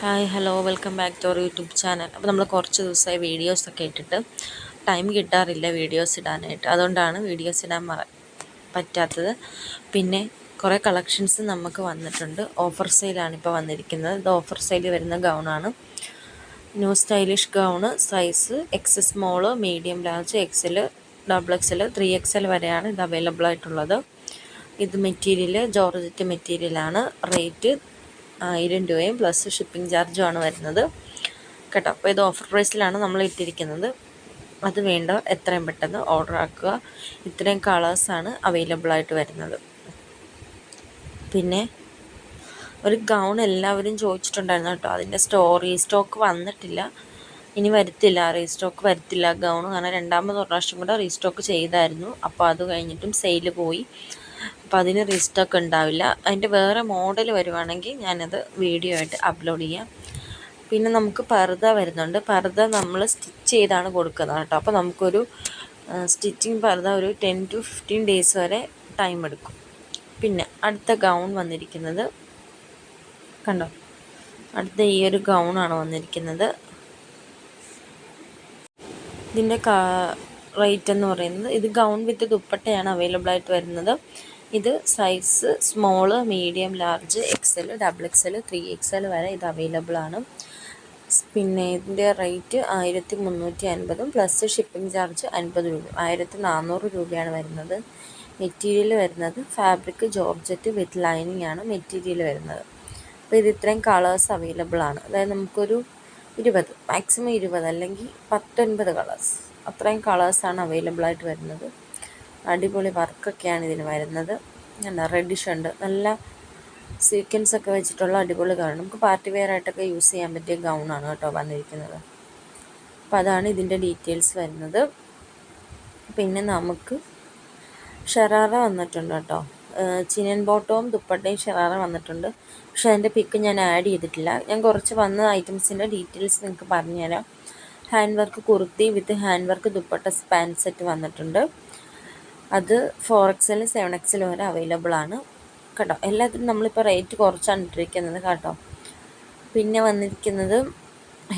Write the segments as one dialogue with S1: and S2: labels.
S1: Hi hello welcome back to our YouTube channel. അപ്പോൾ നമ്മൾ കുറച്ച് ദിവസമായി വീഡിയോസൊക്കെ ഇട്ടിട്ട് ടൈം കിട്ടാറില്ല വീഡിയോസ് ഇടാനായിട്ട്. അതുകൊണ്ടാണ് വീഡിയോസ് ഇടാൻ മറ പറ്റാത്തത്. പിന്നെ കുറേ കളക്ഷൻസ് നമുക്ക് വന്നിട്ടുണ്ട്. ഓഫർ സെയിലാണ് ഇപ്പോൾ വന്നിരിക്കുന്നത്. ഇത് ഓഫർ സെയിൽ വരുന്ന ഗൗണാണ്. New stylish gown size X small medium large XL double XL three XL വരെയാണ് ഇത് അവൈലബിൾ ആയിട്ടുള്ളത്. ഇത് മെറ്റീരിയൽ ജോർജറ്റ് മെറ്റീരിയലാണ്. റേറ്റ് ആയിരം രൂപയും പ്ലസ് ഷിപ്പിംഗ് ചാർജും ആണ് വരുന്നത്. കേട്ടോ അപ്പോൾ ഇത് ഓഫർ പ്രൈസിലാണ് നമ്മൾ ഇട്ടിരിക്കുന്നത്. അത് വേണ്ട എത്രയും പെട്ടെന്ന് ഓർഡർ ആക്കുക. ഇത്രയും കളേഴ്സാണ് അവൈലബിൾ ആയിട്ട് വരുന്നത്. പിന്നെ ഒരു ഗൗൺ എല്ലാവരും ചോദിച്ചിട്ടുണ്ടായിരുന്നു കേട്ടോ അതിന്റെ സ്റ്റോറി സ്റ്റോക്ക് വന്നിട്ടില്ല. ഇനി വരത്തില്ല റീസ്റ്റോക്ക് വരത്തില്ല. ഗൗൺ കാരണം രണ്ടാമത് പ്രാവശ്യം കൂടെ റീസ്റ്റോക്ക് ചെയ്തായിരുന്നു. അപ്പോൾ അത് കഴിഞ്ഞിട്ടും സെയിൽ പോയി. അപ്പോൾ അതിന് റിസ്റ്റൊക്കെ ഉണ്ടാവില്ല. അതിന്റെ വേറെ മോഡൽ വരുവാണെങ്കിൽ ഞാനത് വീഡിയോ ആയിട്ട് അപ്ലോഡ് ചെയ്യാം. പിന്നെ നമുക്ക് പർദ്ദ വരുന്നുണ്ട്. പർദ്ദ നമ്മൾ സ്റ്റിച്ച് ചെയ്താണ് കൊടുക്കുന്നത് കേട്ടോ. അപ്പോൾ നമുക്കൊരു സ്റ്റിച്ചിങ് പർദ്ദ ഒരു ടെൻ ടു ഫിഫ്റ്റീൻ ഡേയ്സ് വരെ ടൈം എടുക്കും. പിന്നെ അടുത്ത ഗൗൺ വന്നിരിക്കുന്നത് കണ്ടോ? അടുത്ത ഈ ഒരു ഗൗണാണ് വന്നിരിക്കുന്നത്. ഇതിന്റെ റേറ്റ് എന്ന് പറയുന്നത്. ഇത് ഗൗൺ വിത്ത് ദുപ്പട്ടയാണ് അവൈലബിൾ ആയിട്ട് വരുന്നത്. ഇത് size small medium large XL double XL three XL വരെ ഇത് അവൈലബിൾ ആണ്. പിന്നെ ഇതിന്റെ റേറ്റ് ആയിരത്തി മുന്നൂറ്റി അൻപതും പ്ലസ് ഷിപ്പിംഗ് ചാർജ് അൻപത് രൂപ. ആയിരത്തി നാനൂറ് രൂപയാണ് വരുന്നത്. മെറ്റീരിയൽ വരുന്നത് ഫാബ്രിക് ജോർജറ്റ് വിത്ത് ലൈനിങ് ആണ് മെറ്റീരിയൽ വരുന്നത്. അപ്പോൾ ഇത് ഇത്രയും കളേഴ്സ് അവൈലബിൾ ആണ്. അതായത് നമുക്കൊരു ഇരുപത് മാക്സിമം ഇരുപത് അല്ലെങ്കിൽ പത്തൊൻപത് കളേഴ്സ്. അത്രയും കളേഴ്സാണ് അവൈലബിൾ ആയിട്ട് വരുന്നത്. അടിപൊളി വർക്കൊക്കെയാണ് ഇതിന് വരുന്നത്. എന്താ റെഡിഷ് ഉണ്ട്. നല്ല സീക്വൻസ് ഒക്കെ വെച്ചിട്ടുള്ള അടിപൊളി ഗൗൺ നമുക്ക് പാർട്ടി വെയർ ആയിട്ടൊക്കെ യൂസ് ചെയ്യാൻ പറ്റിയ ഗൗൺ ആണ് കേട്ടോ വന്നിരിക്കുന്നത്. അപ്പോൾ അതാണ് ഇതിന്റെ ഡീറ്റെയിൽസ് വരുന്നത്. പിന്നെ നമുക്ക് ഷെറാറ വന്നിട്ടുണ്ട് കേട്ടോ. ചിനൻ ബോട്ടവും ദുപ്പട്ടയും ഷെറാറ വന്നിട്ടുണ്ട്. പക്ഷേ അതിന്റെ പിക്ക് ഞാൻ ആഡ് ചെയ്തിട്ടില്ല. ഞാൻ കുറച്ച് വന്ന ഐറ്റംസിന്റെ ഡീറ്റെയിൽസ് നിങ്ങൾക്ക് പറഞ്ഞുതരാം. Hand work kurti with hand work dupatta span set വന്നിട്ടുണ്ട്. അത് ഫോർ എക്സലും സെവൻ എക്സലും വരെ അവൈലബിൾ ആണ്. കേട്ടോ എല്ലാത്തിനും നമ്മളിപ്പോൾ റേറ്റ് കുറച്ചാണ് ഇട്ടിരിക്കുന്നത് കേട്ടോ. പിന്നെ വന്നിരിക്കുന്നത്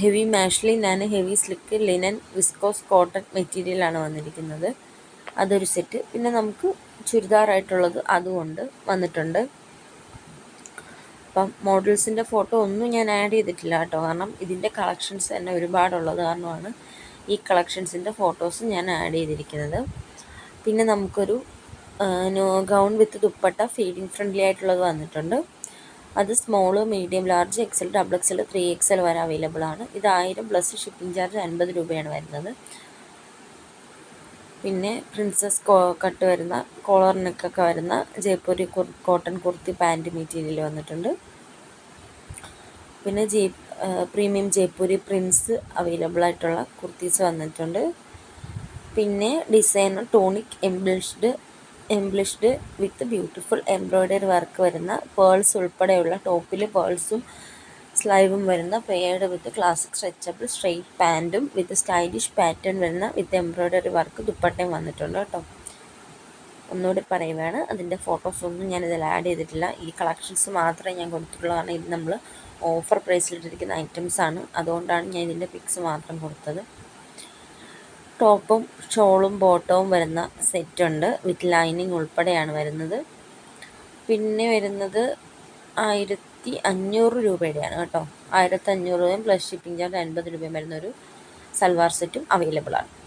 S1: ഹെവി മാഷ്ലി ഞാൻ heavy slick linen viscose cotton മെറ്റീരിയലാണ് വന്നിരിക്കുന്നത്. അതൊരു സെറ്റ് പിന്നെ നമുക്ക് ചുരിദാറായിട്ടുള്ളത് അതുകൊണ്ട് വന്നിട്ടുണ്ട്. അപ്പം മോഡൽസിന്റെ ഫോട്ടോ ഒന്നും ഞാൻ ആഡ് ചെയ്തിട്ടില്ല കേട്ടോ. കാരണം ഇതിന്റെ കളക്ഷൻസ് തന്നെ ഒരുപാടുള്ളത് കാരണമാണ് ഈ കളക്ഷൻസിന്റെ ഫോട്ടോസ് ഞാൻ ആഡ് ചെയ്തിരിക്കുന്നത്. പിന്നെ നമുക്കൊരു gown with dupatta feeding friendly ആയിട്ടുള്ളത് വന്നിട്ടുണ്ട്. അത് small medium large XL double XL three XL വരെ അവൈലബിൾ ആണ് ഇത് ആയിരം പ്ലസ് ഷിപ്പിംഗ് ചാർജ് അൻപത് രൂപയാണ് വരുന്നത്. പിന്നെ പ്രിൻസസ് കട്ട് വരുന്ന കോളർ നെക്കൊക്കെ വരുന്ന Jaipuri cotton kurti pant material വന്നിട്ടുണ്ട്. പിന്നെ Jai premium Jaipuri prints available ആയിട്ടുള്ള കുർത്തീസ് വന്നിട്ടുണ്ട്. പിന്നെ designer tunic embellished embellished with beautiful embroidery work വരുന്ന പേൾസ് ഉൾപ്പെടെയുള്ള ടോപ്പിൽ പേൾസും സ്ലൈവും വരുന്ന paired with classic stretchable straight പാന്റും വിത്ത് സ്റ്റൈലിഷ് പാറ്റേൺ വരുന്ന വിത്ത് എംബ്രോയ്ഡറി വർക്ക് ദുപ്പട്ടയും വന്നിട്ടുണ്ട് കേട്ടോ. ഒന്നുകൂടി പറയുകയാണ് അതിന്റെ ഫോട്ടോസ് ഒന്നും ഞാൻ ഇതിൽ ആഡ് ചെയ്തിട്ടില്ല. ഈ കളക്ഷൻസ് മാത്രമേ ഞാൻ കൊടുത്തിട്ടുള്ളൂ. കാരണം ഇത് നമ്മൾ ഓഫർ പ്രൈസിലിട്ടിരിക്കുന്ന ആണ്. അതുകൊണ്ടാണ് ഞാൻ ഇതിന്റെ പിക്സ് മാത്രം കൊടുത്തത്. ടോപ്പും ഷോളും ബോട്ടവും വരുന്ന സെറ്റുണ്ട് വിത്ത് ലൈനിങ് ഉൾപ്പെടെയാണ് വരുന്നത്. പിന്നെ വരുന്നത് ആയിരത്തി അഞ്ഞൂറ് രൂപയുടെയാണ് കേട്ടോ. ആയിരത്തി അഞ്ഞൂറ് രൂപയും പ്ലസ് ഷിപ്പിംഗ് ചാർജ് അൻപത് രൂപയും വരുന്ന ഒരു സൽവാർ സെറ്റും അവൈലബിൾ ആണ്.